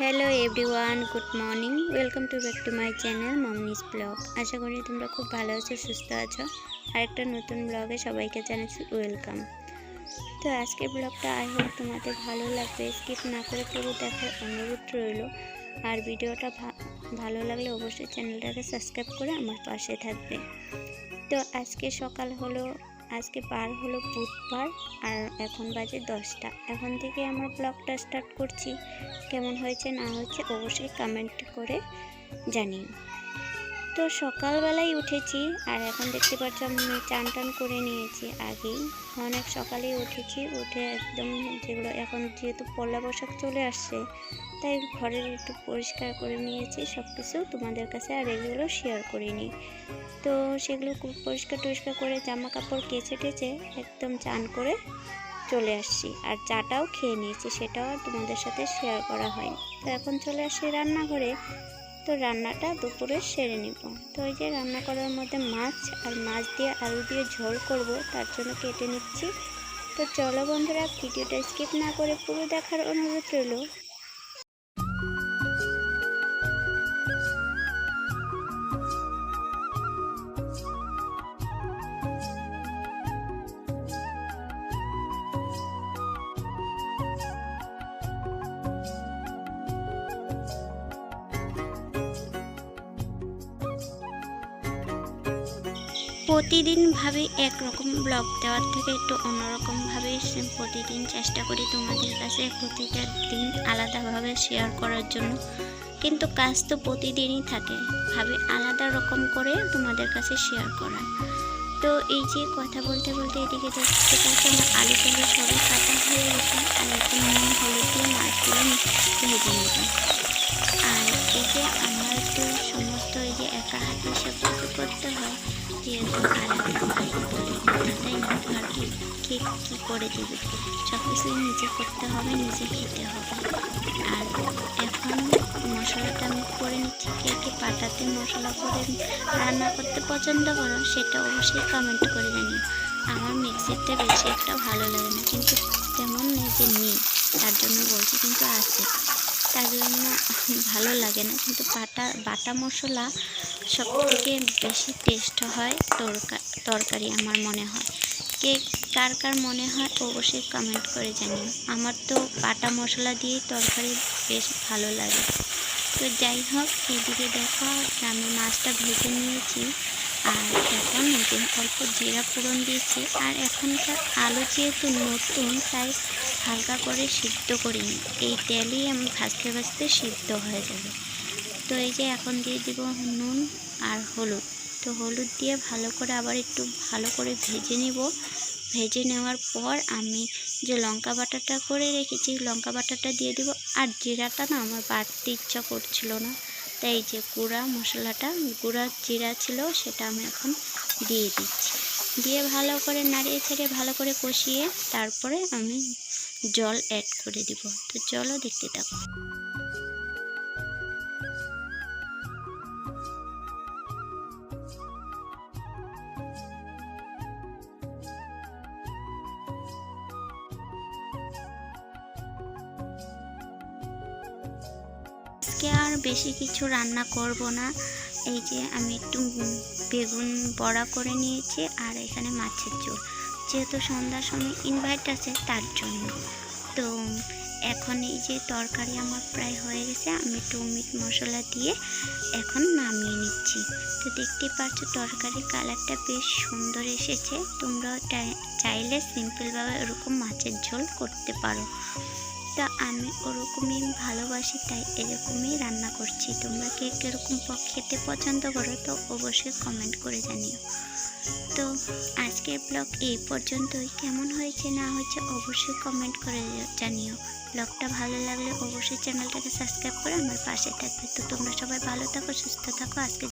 Hello everyone good morning welcome to back to my channel Mamoni's blog আশা করি তোমরা খুব ভালো আছো, সুস্থ আছো। আরেকটা নতুন ব্লগে সবাইকে জানাচ্ছি ওয়েলকাম তো আজকের ব্লগটা আই হোপ তোমাদের ভালো লাগবে। স্কিপ না করে পুরো দেখার অনুরোধ রইল। আর ভিডিওটা ভালো লাগলে অবশ্যই চ্যানেলটাকে সাবস্ক্রাইব করে আমার পাশে থাকবে। তো আজকে সকাল হলো আজকে পার হলো বুধবার আর এখন বাজে দশটা। এখন থেকে আমার ব্লগটা স্টার্ট করছি। কেমন হয়েছে না হয়েছে অবশ্যই কমেন্ট করে জানিও। তো সকালবেলায় উঠেছি, আর এখন দেখতে পাচ্ছ আমি চান টান করে নিয়েছি আগেই। অনেক সকালেই উঠেছি, উঠে একদম যেগুলো এখন যেহেতু পয়লা বৈশাখ চলে আসছে, তাই ঘরের একটু পরিষ্কার করে নিয়েছি সব কিছু তোমাদের কাছে আর এগুলো শেয়ার করিনি। তো সেগুলো খুব পরিষ্কার টরিষ্কার করে জামা কাপড় কেচে টেচে একদম চান করে চলে আসছি, আর চাটাও খেয়ে নিয়েছি, সেটাও তোমাদের সাথে শেয়ার করা হয়নি। তো এখন চলে আসছি রান্নাঘরে। তো রান্নাটা দুপুরে সেরে নিব। তো ওই যে রান্না করার মধ্যে মাছ আর মাছ দিয়ে আলু দিয়ে ঝোল করব, তার জন্য কেটে নিচ্ছি। তো চলো বন্ধুরা, ভিডিওটা স্কিপ না করে পুরো দেখার অনুরোধ রইল। প্রতিদিন ভাবে একরকম ব্লগ দেওয়ার থেকে একটু অন্যরকমভাবে প্রতিদিন চেষ্টা করি তোমাদের কাছে প্রতিটা দিন আলাদাভাবে শেয়ার করার জন্য। কিন্তু কাজ তো প্রতিদিনই থাকে। ভাবে আলাদা রকম করে তোমাদের কাছে শেয়ার করা। তো এই যে কথা বলতে বলতে এদিকে দেখতে পাচ্ছি আমার আলু টালু সবই কাটা। যেহেতু তাই না আর কি কে করে দেবে সব কিছুই নিজে করতে হবে নিজে খেতে হবে আর এখন মশলাটা আমি করে নিচ্ছি কে কে পাটাতে মশলা করে রান্না করতে পছন্দ করো সেটা অবশ্যই কমেন্ট করে জানিও আমার মিক্সিতে বেশি একটা ভালো লাগে না কিন্তু তেমন যে নেই তার জন্য বলছি কিন্তু আছে তার জন্য ভালো লাগে না। কিন্তু বাটা বাটা মশলা সব থেকে বেশি টেস্ট হয় তরকা, তরকারি আমার মনে হয়। কে, কার কার মনে হয় অবশ্যই কমেন্ট করে জানিও। আমার তো বাটা মশলা দিয়েই তরকারি বেশ ভালো লাগে। তো যাই হোক, এদিকে দেখো, আমি মাছটা ভেজে নিয়েছি। আর এখন যে অল্প জিরা ফোড়ন দিয়েছি। আর এখনকার আলু যেহেতু নতুন, তাই হালকা করে সিদ্ধ করিনি এই তেলই আমি ভাজতে ভাজতে সিদ্ধ হয়ে যাবে। তো এই যে এখন দিয়ে দিব নুন আর হলুদ। তো হলুদ দিয়ে ভালো করে আবার একটু ভালো করে ভেজে নিব। ভেজে নেওয়ার পর আমি যে লঙ্কা বাটাটা করে রেখেছি, লঙ্কা বাটাটা দিয়ে দিব। আর জিরাটা না আমার বাড়তে ইচ্ছা করছিল না। তাই যে গুঁড়া মশলাটা, গুঁড়া জিরা ছিল সেটা আমি এখন দিয়ে দিচ্ছি। দিয়ে ভালো করে নাড়িয়ে ছেড়ে ভালো করে কষিয়ে তারপরে আমি জল অ্যাড করে দিব। তো জলও দেখতে থাকো। আজকে আর বেশি কিছু রান্না করব না। এই যে আমি একটু বেগুন বড়া করে নিয়েছি আর এখানে মাছের ঝোল। যেহেতু সন্ধ্যার সময় ইনভাইট আছে, তার জন্য। তো এখন এই যে তরকারি আমার প্রায় হয়ে গেছে, আমি একটু মিট মশলা দিয়ে এখন নামিয়ে নিচ্ছি। তো দেখতে পাচ্ছ তরকারির কালারটা বেশ সুন্দর এসেছে। তোমরা চাইলে সিম্পলভাবে ওরকম মাছের ঝোল করতে পারো। তা আমি ওরকমই ভালোবাসি, তাই এরকমই রান্না করছি। তোমরা কে কীরকম খেতে পছন্দ করো, তো অবশ্যই কমেন্ট করে জানিও। তো আজকের ব্লগ এই পর্যন্তই। কেমন হয়েছে না হয়েছে অবশ্যই কমেন্ট করে জানিও। ব্লগটা ভালো লাগলে অবশ্যই চ্যানেলটাকে সাবস্ক্রাইব করে আমার পাশে থাকবে। তো তোমরা সবাই ভালো থাকো, সুস্থ থাকো। আজকে